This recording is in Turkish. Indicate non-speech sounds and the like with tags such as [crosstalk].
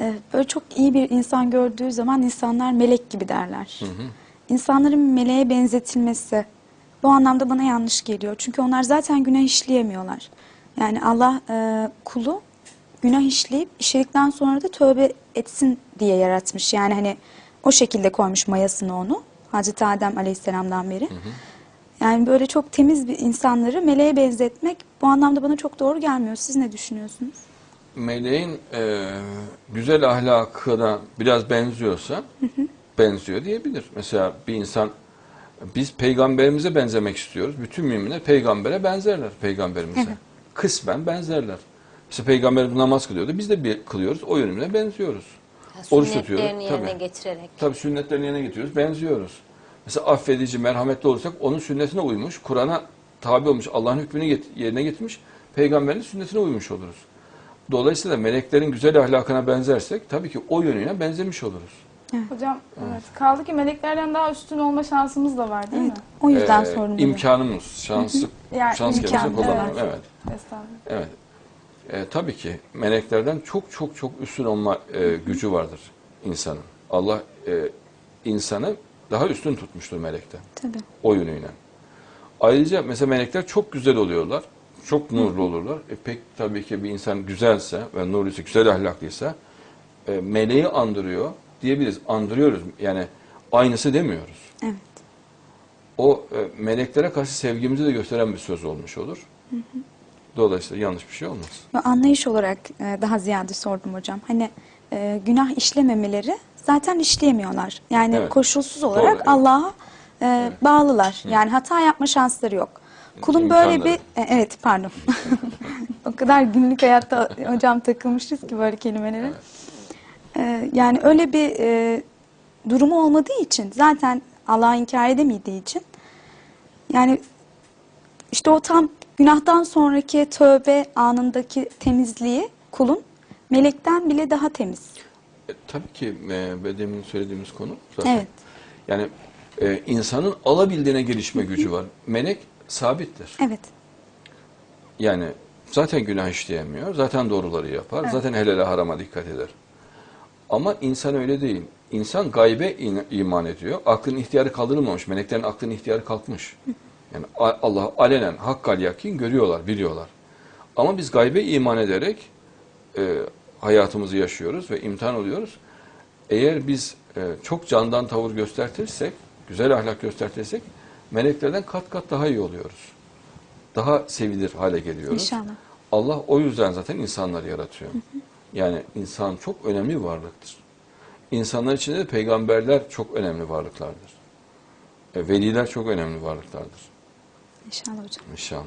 Ee, Böyle çok iyi bir insan gördüğü zaman insanlar melek gibi derler. İnsanların meleğe benzetilmesi bu anlamda bana yanlış geliyor. Çünkü onlar zaten günah işleyemiyorlar. Yani Allah e, kulu günah işleyip işledikten sonra da tövbe etsin diye yaratmış. Yani hani o şekilde koymuş mayasını onu. Hazreti Adem Aleyhisselam'dan beri. Yani böyle çok temiz bir insanları meleğe benzetmek bu anlamda bana çok doğru gelmiyor. Siz ne düşünüyorsunuz? Meleğin e, güzel ahlakına biraz benziyorsa benziyor diyebilir. Mesela bir insan biz peygamberimize benzemek istiyoruz. Bütün müminler peygambere benzerler peygamberimize. Evet. Kısmen benzerler. Mesela peygamberimiz namaz kılıyordu. Biz de bir kılıyoruz. O yönüne benziyoruz. Ya, Oruç Sünnetlerini tutuyoruz. yerine Tabii. getirerek. Tabii sünnetlerini yerine getiriyoruz. Benziyoruz. Mesela affedici, merhametli olursak onun sünnetine uymuş. Kur'an'a tabi olmuş. Allah'ın hükmünü yerine getirmiş. Peygamberin sünnetine uymuş oluruz. Dolayısıyla meleklerin güzel ahlakına benzersek tabii ki o yönüne benzemiş oluruz. Hocam evet. Kaldı ki meleklerden daha üstün olma şansımız da var değil Evet. mi? O yüzden Ee, sordum. bunu. imkanımız, şansı, [laughs] Yani şans imkan, kelimesini kullanıyorum. evet. Evet. Evet. Ee, tabii ki meleklerden çok çok çok üstün olma e, gücü vardır insanın. Allah e, insanı daha üstün tutmuştur melekten. Tabii. o yönüyle. Ayrıca mesela melekler çok güzel oluyorlar. Çok nurlu olurlar. E pek tabii ki bir insan güzelse ve nurluysa, güzel ahlaklıysa e, meleği andırıyor diyebiliriz. Andırıyoruz. Yani aynısı demiyoruz. Evet. O e, meleklere karşı sevgimizi de gösteren bir söz olmuş olur. Dolayısıyla yanlış bir şey olmaz. Ve anlayış olarak e, daha ziyade sordum hocam. Hani e, günah işlememeleri zaten işleyemiyorlar. Yani Evet. koşulsuz olarak evet. Allah'a e, bağlılar. Yani hata yapma şansları yok. Kulun İmkanları. böyle bir e, evet pardon. [laughs] o kadar günlük hayatta hocam takılmışız ki böyle kelimelere. E, yani öyle bir e, durumu olmadığı için zaten Allah'ı inkar edemediği için yani işte o tam günahtan sonraki tövbe anındaki temizliği kulun melekten bile daha temiz. E, tabii ki e, ve demin söylediğimiz konu zaten. Evet. Yani e, insanın alabildiğine gelişme gücü var. Melek sabittir. Evet. Yani zaten günah işleyemiyor, zaten doğruları yapar, zaten helale harama dikkat eder. Ama insan öyle değil. İnsan gaybe in- iman ediyor. Aklın ihtiyarı kaldırılmamış. Meleklerin aklının ihtiyarı kalkmış. Yani Allah alenen hakkal yakin görüyorlar, biliyorlar. Ama biz gaybe iman ederek e, hayatımızı yaşıyoruz ve imtihan oluyoruz. Eğer biz e, çok candan tavır göstertirsek, güzel ahlak göstertirsek meleklerden kat kat daha iyi oluyoruz. Daha sevilir hale geliyoruz. İnşallah. Allah o yüzden zaten insanları yaratıyor. Yani insan çok önemli bir varlıktır. İnsanlar içinde de peygamberler çok önemli varlıklardır. E, veliler çok önemli varlıklardır. İnşallah hocam. İnşallah.